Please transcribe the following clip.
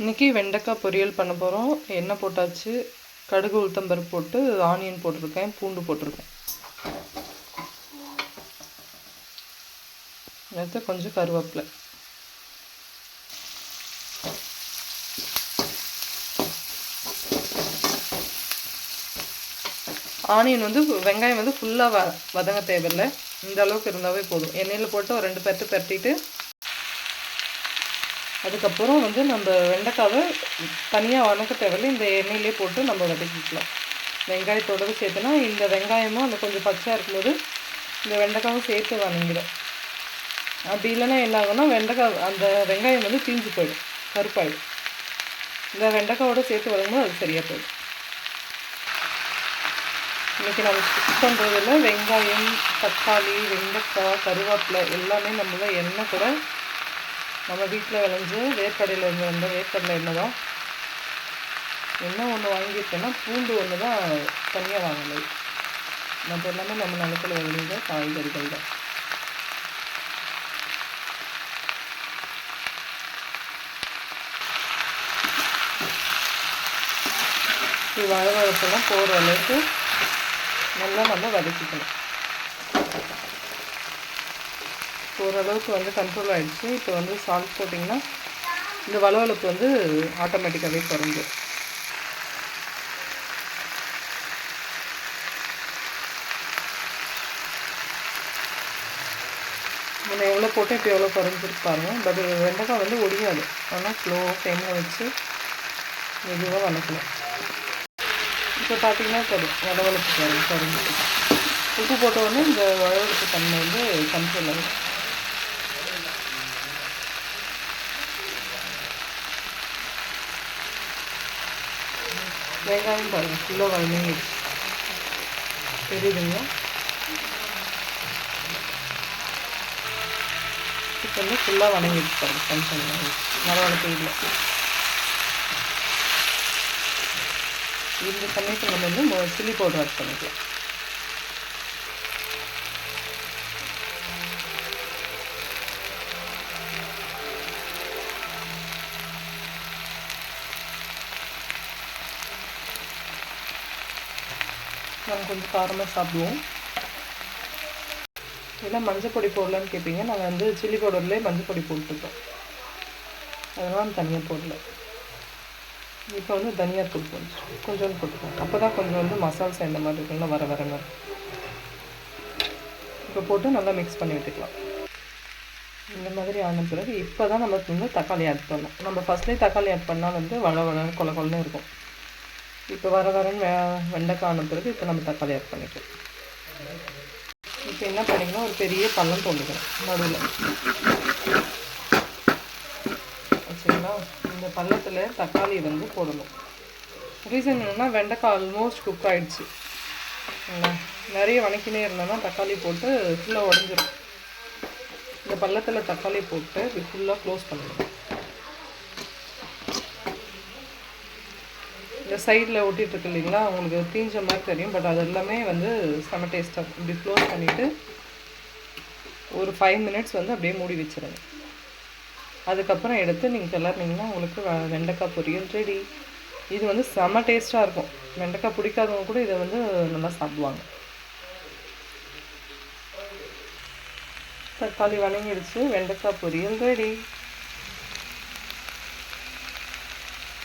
இன்றைக்கி வெண்டைக்காய் பொரியல் பண்ண போகிறோம் எண்ணெய் போட்டாச்சு. கடுகு உளுத்தம்பருப்பு போட்டு ஆனியன் போட்டிருக்கேன். பூண்டு போட்டிருக்கேன். அடுத்து கொஞ்சம் கருவேப்பிலை. ஆனியன் வந்து வெங்காயம் வந்து ஃபுல்லாக வ வதங்க தேவையில்லை. இந்த அளவுக்கு இருந்தாவே போதும். எண்ணெயில் போட்டு ஒரு ரெண்டு பேர்த்து பரட்டிட்டு அதுக்கப்புறம் வந்து நம்ம வெண்டைக்காவை தனியாக வணக்க தேவையில்ல. இந்த எண்ணெயிலே போட்டு நம்ம வதக்கிக்கலாம். வெங்காயத்தோடவே சேர்த்துனா இந்த வெங்காயமும் அந்த கொஞ்சம் பச்சையாக இருக்கும்போது இந்த வெண்டைக்காவும் சேர்த்து வணங்கிடும். அப்படி இல்லைன்னா என்ன ஆகும்னா வெண்டைக்காய் அந்த வெங்காயம் வந்து தீஞ்சு போயிடும். கருப்பாயிடும். இந்த வெண்டைக்காவோட சேர்த்து வதங்கும்போது அது சரியாக போயிடும். இன்றைக்கி நம்ம குக் பண்ணுறதில் வெங்காயம் தக்காளி வெண்டைக்காய் கருவேப்பிலை எல்லாமே நம்மள எண்ணெய் கூட நம்ம வீட்டில் விளைஞ்சு வேர்க்கடையில் இருந்து வந்த வேர்க்கடலை எண்ணெய் தான் என்ன ஒன்று வாங்கியிருக்கேன்னா பூண்டு ஒன்று தான் தனியாக வாங்கலை மற்ற எல்லாமே நம்ம நிலத்தில் விளைஞ்ச காய்கறிகள் தான். இது போகிற அளவுக்கு நல்லா நம்ம வதக்கிக்கணும். ஓரளவுக்கு வந்து கண்ட்ரோல் ஆகிடுச்சு இப்போ வந்து சால்ட் போட்டிங்கன்னா இந்த வளவளப்பு வந்து ஆட்டோமேட்டிக்காகவே குறைஞ்சு முன்ன எவ்வளோ போட்டு இப்போ எவ்வளோ குறைஞ்சிருப்பாருங்க பட் வெண்டைக்காய் வந்து ஒடியாது. ஆனால் ஸ்லோ ஃப்ளேமில் வச்சு மெதுவாக வளர்க்கணும் இப்போ பார்த்தீங்கன்னா போதும் வளவளப்பு குறைஞ்சி உப்பு போட்ட உடனே இந்த வளவளப்பு தன்மை வந்து கண்ட்ரோல் ஆகும் வெங்காயம் பாருங்கள் கிலோ வதங்கிடுச்சு தெரியுதுங்க சிக்கன் ஃபுல்லாக வணங்கிடுச்சு பாருங்கள் கொஞ்சம் மரவளப்பு இல்லை இந்த சமயத்தில் நம்ம வந்து சில்லி பவுடர் ஆட் பண்ணிக்கலாம். நாங்கள் கொஞ்சம் காரமாக சாப்பிடுவோம். இல்லை மஞ்சள் பொடி போடலான்னு கேட்பீங்க நாங்கள் வந்து சில்லி பவுடர்லேயே மஞ்சள் பொடி போட்டுருக்கோம். அதெல்லாம் தனியாக போடல. இப்போ வந்து தனியாக தூள் கொஞ்சம் கொஞ்சோண்டு போட்டுக்கோம் அப்போ தான் கொஞ்சம் வந்து மசாலா சேர்ந்த மாதிரி இருக்குல்ல வர வர மாதிரி இப்போ போட்டு நல்லா மிக்ஸ் பண்ணி விட்டுக்கலாம். இந்த மாதிரி ஆன பிறகு இப்போ தான் நமக்கு வந்து தக்காளி ஆட் பண்ணோம். நம்ம ஃபஸ்ட்லேயே தக்காளி ஆட் பண்ணால் வந்து வள வள கொல கொலன்னு இருக்கும். இப்போ வர வரன்னு வே வெண்டைக்காய் ஆன பிறகு இப்போ நம்ம தக்காளி ஆட் பண்ணிக்கலாம். இப்போ என்ன பண்ணிக்கணும்? ஒரு பெரிய பள்ளம் தோண்டிக்கணும் நடுவில். வச்சுங்களா இந்த பள்ளத்தில் தக்காளி வந்து போடணும். ரீசன் என்னென்னா வெண்டைக்காய் ஆல்மோஸ்ட் குக் ஆகிடுச்சு நிறைய வணக்கினே இருந்தோம்னா தக்காளி போட்டு ஃபுல்லாக உடஞ்சிரும். இந்த பள்ளத்தில் தக்காளி போட்டு ஃபுல்லாக க்ளோஸ் பண்ணணும் இந்த சைடில் ஒட்டிகிட்ருக்கு இல்லைங்களா உங்களுக்கு தீஞ்ச மாதிரி தெரியும். பட் அது எல்லாமே வந்து செம டேஸ்ட்டாக இப்படி க்ளோஸ் பண்ணிவிட்டு ஒரு ஃபைவ் மினிட்ஸ் வந்து அப்படியே மூடி வச்சுருங்க. அதுக்கப்புறம் எடுத்து நீங்கள் கிளறினீங்கன்னா உங்களுக்கு வெண்டைக்காய் பொரியல் ரெடி இது வந்து செம டேஸ்ட்டாக இருக்கும். வெண்டைக்காய் பிடிக்காதவங்க கூட இதை வந்து நல்லா சாப்பிடுவாங்க. தக்காளி வணங்கிடுச்சு. வெண்டைக்காய் பொரியல் ரெடி